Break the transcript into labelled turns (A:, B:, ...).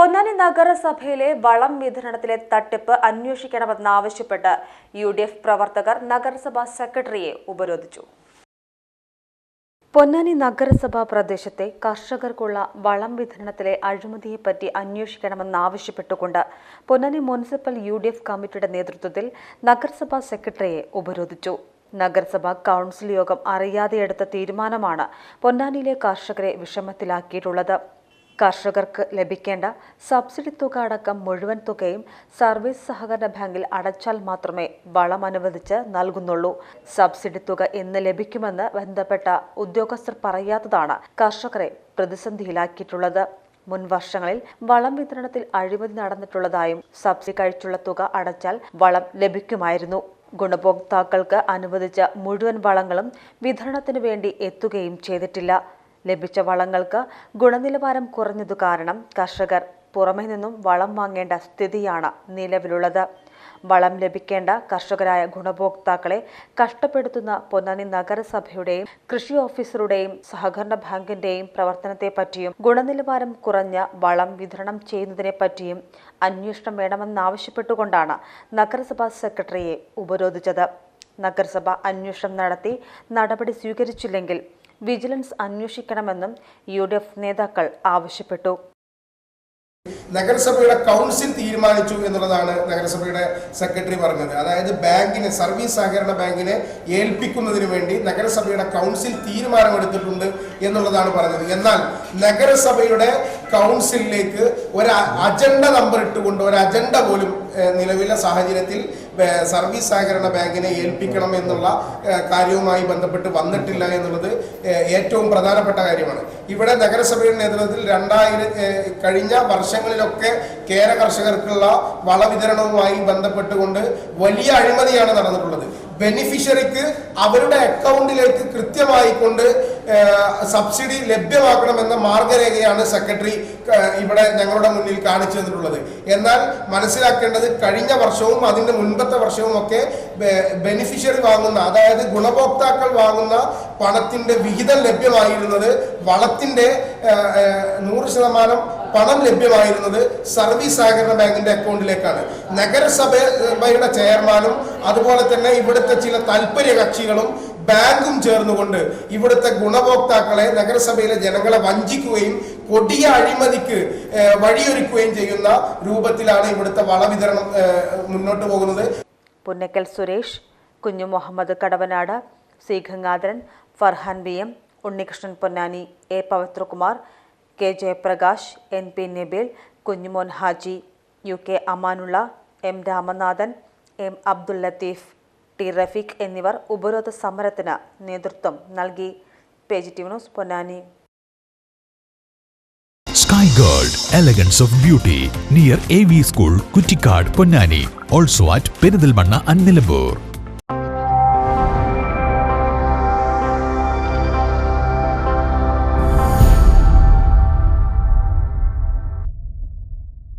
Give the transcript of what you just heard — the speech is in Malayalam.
A: പൊന്നാനി നഗരസഭയിലെ വളം വിതരണത്തിലെ തട്ടിപ്പ് അന്വേഷിക്കണമെന്നാവശ്യപ്പെട്ട് യു ഡി എഫ് പ്രവർത്തകർ നഗരസഭാ സെക്രട്ടറിയെ ഉപരോധിച്ചു. പൊന്നാനി നഗരസഭാ പ്രദേശത്തെ കർഷകർക്കുള്ള വളം വിതരണത്തിലെ അഴിമതിയെപ്പറ്റി അന്വേഷിക്കണമെന്നാവശ്യപ്പെട്ടുകൊണ്ട് Ponnani municipal U D F കമ്മിറ്റിയുടെ നേതൃത്വത്തിൽ നഗരസഭാ സെക്രട്ടറിയെ ഉപരോധിച്ചു. നഗരസഭാ കൗൺസിൽ യോഗം അറിയാതെ എടുത്ത തീരുമാനമാണ് പൊന്നാനിയിലെ കർഷകരെ വിഷമത്തിലാക്കിയിട്ടുള്ളത്. കർഷകർക്ക് ലഭിക്കേണ്ട സബ്സിഡി തുക അടക്കം മുഴുവൻ തുകയും സർവീസ് സഹകരണ ബാങ്കിൽ അടച്ചാൽ മാത്രമേ വളം അനുവദിച്ച് നൽകുന്നുള്ളൂ. സബ്സിഡി തുക എന്ന് ലഭിക്കുമെന്ന് ബന്ധപ്പെട്ട ഉദ്യോഗസ്ഥർ പറയാത്തതാണ് കർഷകരെ പ്രതിസന്ധിയിലാക്കിയിട്ടുള്ളത്. മുൻ വർഷങ്ങളിൽ വളം വിതരണത്തിൽ അഴിമതി നടന്നിട്ടുള്ളതായും സബ്സിഡി കഴിച്ചുള്ള തുക അടച്ചാൽ വളം ലഭിക്കുമായിരുന്നു. ഗുണഭോക്താക്കൾക്ക് അനുവദിച്ച മുഴുവൻ വളങ്ങളും വിതരണത്തിനു വേണ്ടി എത്തുകയും ചെയ്തിട്ടില്ല. ലഭിച്ച വളങ്ങൾക്ക് ഗുണനിലവാരം കുറഞ്ഞതു കാരണം കർഷകർ പുറമെ നിന്നും വളം വാങ്ങേണ്ട സ്ഥിതിയാണ് നിലവിലുള്ളത്. വളം ലഭിക്കേണ്ട കർഷകരായ ഗുണഭോക്താക്കളെ കഷ്ടപ്പെടുത്തുന്ന പൊന്നാനി നഗരസഭയുടെയും കൃഷി ഓഫീസറുടെയും സഹകരണ ബാങ്കിന്റെയും പ്രവർത്തനത്തെ പറ്റിയും ഗുണനിലവാരം കുറഞ്ഞ വളം വിതരണം ചെയ്യുന്നതിനെ ചെയ്യുന്നതിനെപ്പറ്റിയും അന്വേഷണം വേണമെന്നാവശ്യപ്പെട്ടുകൊണ്ടാണ് നഗരസഭാ സെക്രട്ടറിയെ ഉപരോധിച്ചത്. നഗരസഭ അന്വേഷണം നടത്തി നടപടി സ്വീകരിച്ചില്ലെങ്കിൽ വിജിലൻസ് അന്വേഷിക്കണമെന്നും യു ഡി എഫ് നേതാക്കൾ ആവശ്യപ്പെട്ടു.
B: നഗരസഭയുടെ കൗൺസിൽ തീരുമാനിച്ചു എന്നുള്ളതാണ് നഗരസഭയുടെ സെക്രട്ടറി പറഞ്ഞത്. അതായത് ബാങ്കിനെ സർവീസ് സഹകരണ ബാങ്കിനെ ഏൽപ്പിക്കുന്നതിന് വേണ്ടി നഗരസഭയുടെ കൗൺസിൽ തീരുമാനമെടുത്തിട്ടുണ്ട് എന്നുള്ളതാണ് പറഞ്ഞത്. എന്നാൽ നഗരസഭയുടെ കൗൺസിലിലേക്ക് ഒരു അജണ്ട നമ്പർ ഇട്ടുകൊണ്ട് ഒരു അജണ്ട പോലും നിലവിലെ സാഹചര്യത്തിൽ സർവീസ് സഹകരണ ബാങ്കിനെ ഏൽപ്പിക്കണം എന്നുള്ള കാര്യവുമായി ബന്ധപ്പെട്ട് വന്നിട്ടില്ല എന്നുള്ളത് ഏറ്റവും പ്രധാനപ്പെട്ട കാര്യമാണ്. ഇവിടെ നഗരസഭയുടെ നേതൃത്വത്തിൽ രണ്ടായിരം കഴിഞ്ഞ വർഷങ്ങളിലൊക്കെ കേര കർഷകർക്കുള്ള വളവിതരണവുമായി ബന്ധപ്പെട്ടുകൊണ്ട് വലിയ അഴിമതിയാണ് നടന്നിട്ടുള്ളത്. ബെനിഫിഷ്യറിക്ക് അവരുടെ അക്കൗണ്ടിലേക്ക് കൃത്യമായി കൊണ്ട് ഏഹ്, സബ്സിഡി ലഭ്യമാക്കണമെന്ന മാർഗരേഖയാണ് സെക്രട്ടറി ഇവിടെ ഞങ്ങളുടെ മുന്നിൽ കാണിച്ചു തന്നിട്ടുള്ളത്. എന്നാൽ മനസ്സിലാക്കേണ്ടത് കഴിഞ്ഞ വർഷവും അതിന്റെ മുൻപത്തെ വർഷവും ഒക്കെ ബെനിഫിഷ്യറി വാങ്ങുന്ന അതായത് ഗുണഭോക്താക്കൾ വാങ്ങുന്ന പണത്തിന്റെ വിഹിതം ലഭ്യമായിരുന്നത് വളത്തിന്റെ നൂറ് ശതമാനം പണം ലഭ്യമായിരുന്നത് സർവീസ് സഹകരണ ബാങ്കിന്റെ അക്കൗണ്ടിലേക്കാണ്. നഗരസഭയുടെ ചെയർമാനും അതുപോലെ തന്നെ ഇവിടുത്തെ ചില താല്പര്യ കക്ഷികളും ബാങ്കും ചേർന്നുകൊണ്ട് ഇവിടുത്തെ ഗുണഭോക്താക്കളെ നഗരസഭയിലെ ജനങ്ങളെ വഞ്ചിക്കുകയും കൊടിയ അഴിമതിക്ക് വഴിയൊരുക്കുകയും ചെയ്യുന്ന രൂപത്തിലാണ് ഇവിടുത്തെ വളവിതരണം മുന്നോട്ട് പോകുന്നത്.
A: Punnakkal Suresh Kunju Muhammad Kadavanad C Gangadharan Farhan V M Unnikrishnan Ponnani A Pavithrakumar K Jayaprakash N P Nabeel Kunjumon Haji U K Amanulla M Ramanathan M Abdul Latheef. T Rafeeq എന്നിവർ ഉപരോധ സമരത്തിന് നേതൃത്വം നൽകി. Page news Ponnani.
C: Sky gold elegance of beauty near A V school Kuttikkad Ponnani also at Perinthalmanna അന്നിലമ്പൂർ